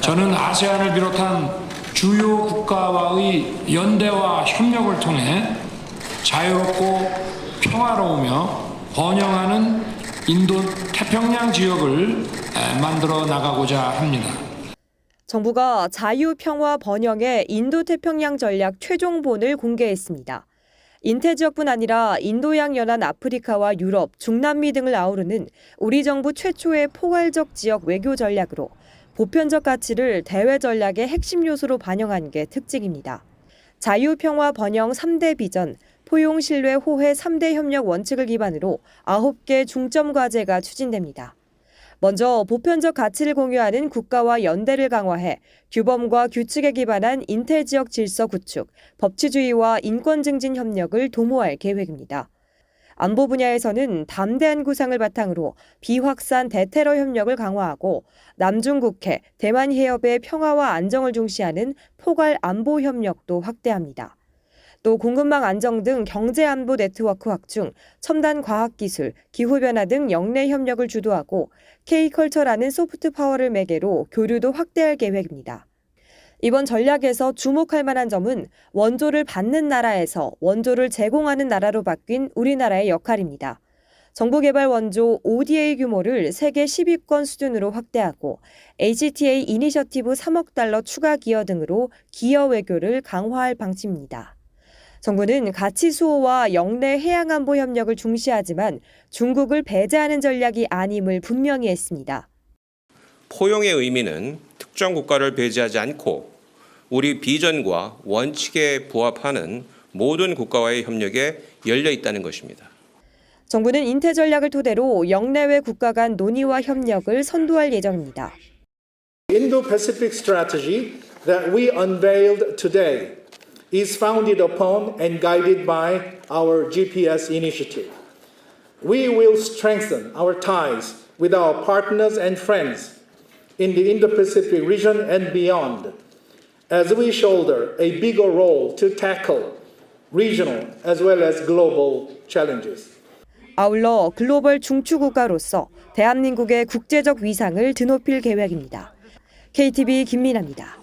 저는 아세안을 비롯한 주요 국가와의 연대와 협력을 통해 자유롭고 평화로우며 번영하는 인도 태평양 지역을 에, 만들어 나가고자 합니다. 정부가 자유, 평화, 번영의 인도 태평양 전략 최종본을 공개했습니다. 인태 지역뿐 아니라 인도양 연안 아프리카와 유럽, 중남미 등을 아우르는 우리 정부 최초의 포괄적 지역 외교 전략으로 보편적 가치를 대외 전략의 핵심 요소로 반영한 게 특징입니다. 자유, 평화, 번영 3대 비전, 포용, 신뢰, 호혜 3대 협력 원칙을 기반으로 9개 중점 과제가 추진됩니다. 먼저 보편적 가치를 공유하는 국가와 연대를 강화해 규범과 규칙에 기반한 인태 지역 질서 구축, 법치주의와 인권 증진 협력을 도모할 계획입니다. 안보 분야에서는 담대한 구상을 바탕으로 비확산 대테러 협력을 강화하고 남중국해, 대만 해협의 평화와 안정을 중시하는 포괄 안보 협력도 확대합니다. 또 공급망 안정 등 경제 안보 네트워크 확충, 첨단 과학 기술, 기후 변화 등 영내 협력을 주도하고 K컬처라는 소프트 파워를 매개로 교류도 확대할 계획입니다. 이번 전략에서 주목할 만한 점은 원조를 받는 나라에서 원조를 제공하는 나라로 바뀐 우리나라의 역할입니다. 정부 개발 원조 ODA 규모를 세계 10위권 수준으로 확대하고 HTA 이니셔티브 3억 달러 추가 기여 등으로 기여 외교를 강화할 방침입니다. 정부는 가치 수호와 영내 해양 안보 협력을 중시하지만 중국을 배제하는 전략이 아님을 분명히 했습니다. 포용의 의미는 특정 국가를 배제하지 않고 우리 비전과 원칙에 부합하는 모든 국가와의 협력에 열려 있다는 것입니다. 정부는 인태 전략을 토대로 영내외 국가 간 논의와 협력을 선도할 예정입니다. Indo-Pacific strategy that we unveiled today is founded upon and guided by our GPS initiative. We will strengthen our ties with our partners and friends in the Indo-Pacific region and beyond as we shoulder a bigger role to tackle regional as well as global challenges. 아울러 글로벌 중추 국가로서 대한민국의 국제적 위상을 드높일 계획입니다. KTV 김민아입니다.